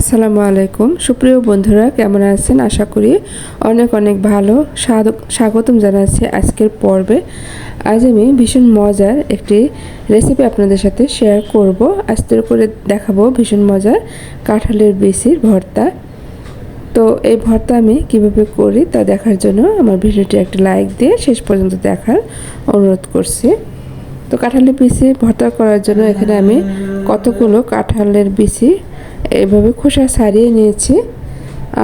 আসসালামু আলাইকুম। সুপ্রিয় বন্ধুরা, কেমন আছেন? আশা করি অনেক অনেক ভালো। স্বাগতম জানাচ্ছি আজকের পর্বে। আজ আমি ভীষণ মজার একটি রেসিপি আপনাদের সাথে শেয়ার করব। আস্তে করে দেখাবো ভীষণ মজার কাঁঠালের বেশির ভর্তা। তো এই ভর্তা আমি কীভাবে করি তা দেখার জন্য আমার ভিডিওটি একটা লাইক দিয়ে শেষ পর্যন্ত দেখার অনুরোধ করছি। তো কাঁঠালের বিচি ভর্তা করার জন্য এখানে আমি কতগুলো কাঁঠালের বিচি এভাবে খোসা ছাড়িয়ে নিয়েছি।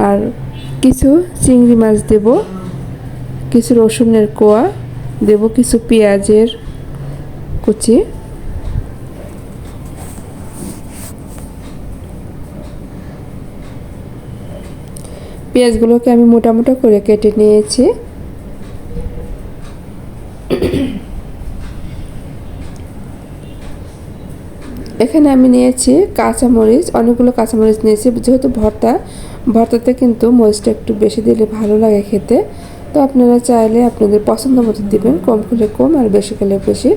আর কিছু চিংড়ি মাছ দেব, কিছু রসুনের কোয়া, দেব কিছু পেঁয়াজের কুচি। পেঁয়াজগুলোকে আমি মোটা মোটা করে কেটে নিয়েছি। এখানে আমি নিয়েছি কাঁচামরিচ, অনেকগুলো কাঁচামরিচ নিয়েছি। যেহেতু ভর্তা, ভর্তাতে কিন্তু মরিচটা একটু বেশি দিলে ভালো লাগে খেতে। তো আপনারা চাইলে আপনাদের পছন্দ মতো দিবেন, কম করলে কম আর বেশি খেলে বেশি।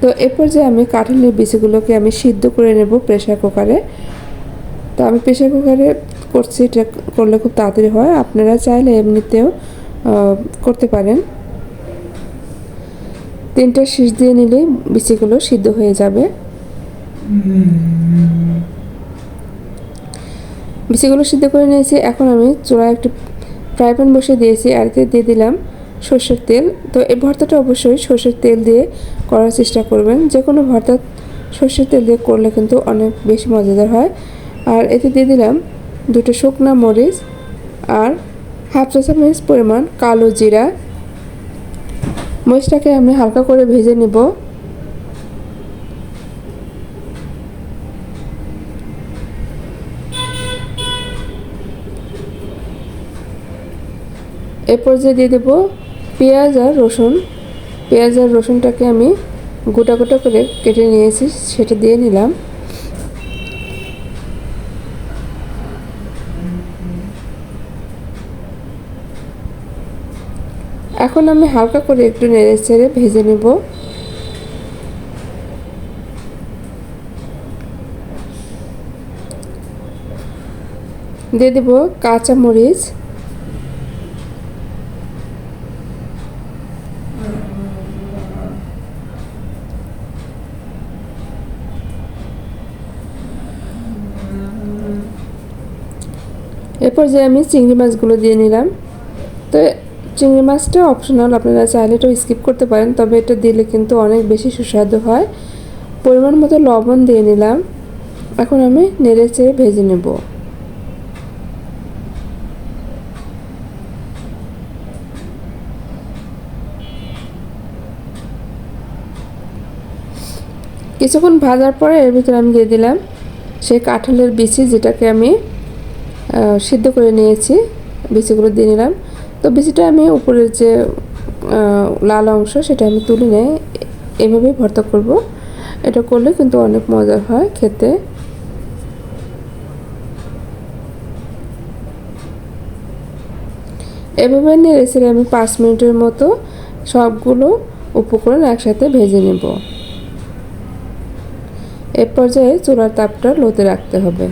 তো এরপর যে আমি কাঁঠালের বিচিগুলোকে আমি সিদ্ধ করে নেব প্রেশার কুকারে। তো আমি প্রেশার কুকারে করছি, এটা করলে খুব তাড়াতাড়ি হয়। আপনারা চাইলে এমনিতেও করতে পারেন। তিনটা শীষ দিয়ে নিলেই বিচিগুলো সিদ্ধ হয়ে যাবে। বিচিগুলো সিদ্ধ করে নিয়েছি। এখন আমি চূড়ায় একটি ফ্রাই প্যান বসে দিয়েছি, আর এতে দিয়ে দিলাম সর্ষের তেল। তো এই ভর্তাটা অবশ্যই সর্ষের তেল দিয়ে করার চেষ্টা করবেন। যে কোনো ভর্তা সর্ষের তেল দিয়ে করলে কিন্তু অনেক বেশি মজাদার হয়। আর এতে দিয়ে দিলাম দুটো শুকনা মরিচ আর হাফ চা চামচ পরিমাণ কালো জিরা। মরিচটাকে আমি হালকা করে ভেজে নেব। এ পর্যায়ে দিয়ে দেবো পেঁয়াজ আর রসুন। পেঁয়াজ আর রসুনটাকে আমি গোটা গোটা করে কেটে নিয়েছি, সেটা দিয়ে নিলাম। এখন আমি হালকা করে একটু নেড়ে ছেড়ে ভেজে নেব। দিয়ে দেব কাঁচা মরিচ এরপর যে আমি চিংড়ি মাছগুলো দিয়ে নিলাম। তো চিংড়ি মাছটা অপশনাল আপনারা চাইলে এটাও স্কিপ করতে পারেন, তবে এটা দিলে কিন্তু অনেক বেশি সুস্বাদু হয়। পরিমাণ মতো লবণ দিয়ে নিলাম। এখন আমি নেড়ে চেড়ে ভেজে নেব। কিছুক্ষণ ভাজার পরে এর ভিতরে আমি দিয়ে দিলাম সেই কাঁঠালের বিচি, যেটাকে আমি সিদ্ধ করে নিয়েছি বিচিগুলো দিয়ে নিলাম। তো বিচিটা আমি উপরের যে লাল অংশ সেটা আমি তুলে নেই এভাবেই ভর্তা করব। এটা করলে কিন্তু অনেক মজার হয় খেতে। এভাবে রেসিপি আমি পাঁচ মিনিটের মতো সবগুলো উপকরণ একসাথে ভেজে নেব। এ পর্যায়ে চুলার তাপটা লোতে রাখতে হবে।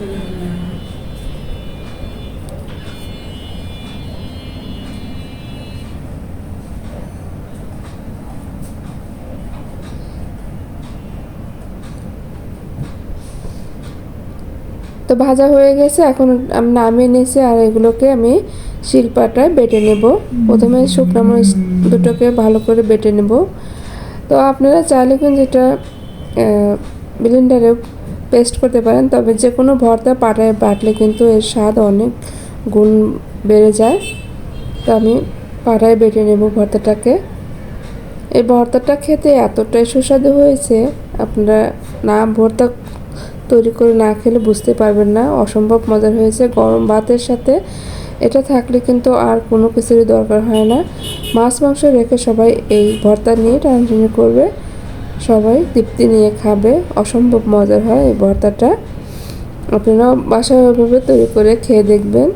তো ভাজা হয়ে গেছে, এখন নামিয়ে নিয়েছি আর এগুলোকে আমি শিলপাটায় বেটে নেব। প্রথমে শুকনো মরিচ দুটোকে ভালো করে বেটে নেব। তো আপনারা চাইলে কিন্তু এটা ব্লেন্ডারে পেস্ট করতে পারেন, তবে যে কোনো ভর্তা পাটায় বাটলে কিন্তু এর স্বাদ অনেক গুণ বেড়ে যায়। তো আমি পাটায় বেটে নেব ভর্তাটাকে। এই ভর্তাটা খেতে এতটাই সুস্বাদু হয়েছে, আপনারা না ভর্তা তৈরি করে না খেলে বুঝতে পারবেন না। অসম্ভব মজার হয়েছে। গরম ভাতের সাথে এটা থাকলে কিন্তু আর কোনো কিছুরই দরকার হয় না। মাছ, মাংস রেখে সবাই এই ভর্তা নিয়ে টানাটানি করবে। সবাই তৃপ্তি নিয়ে খাবে। অসম্ভব মজার হয় এই ভর্তাটা। আপনারা বাসায় ওইভাবে তৈরি করে খেয়ে দেখবেন।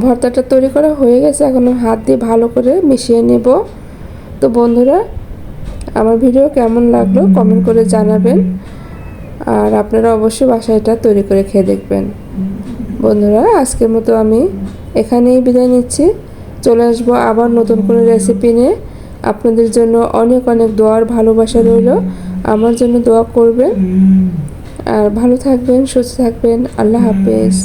ভর্তাটা তৈরি করা হয়ে গেছে। এখন হাত দিয়ে ভালো করে মিশিয়ে নেব। তো বন্ধুরা, আমার ভিডিও কেমন লাগল কমেন্ট করে জানাবেন। আর আপনারা অবশ্যই বাসায় এটা তৈরি করে খেয়ে দেখবেন। বন্ধুরা, আজকের মতো আমি এখানেই বিদায় নিচ্ছি। চলে আসব আবার নতুন করে রেসিপি নিয়ে। আপনাদের জন্য অনেক অনেক দোয়ার ভালোবাসা রইল। আমার জন্য দোয়া করবেন। আর ভালো থাকবেন, সুস্থ থাকবেন। আল্লাহ হাফেজ।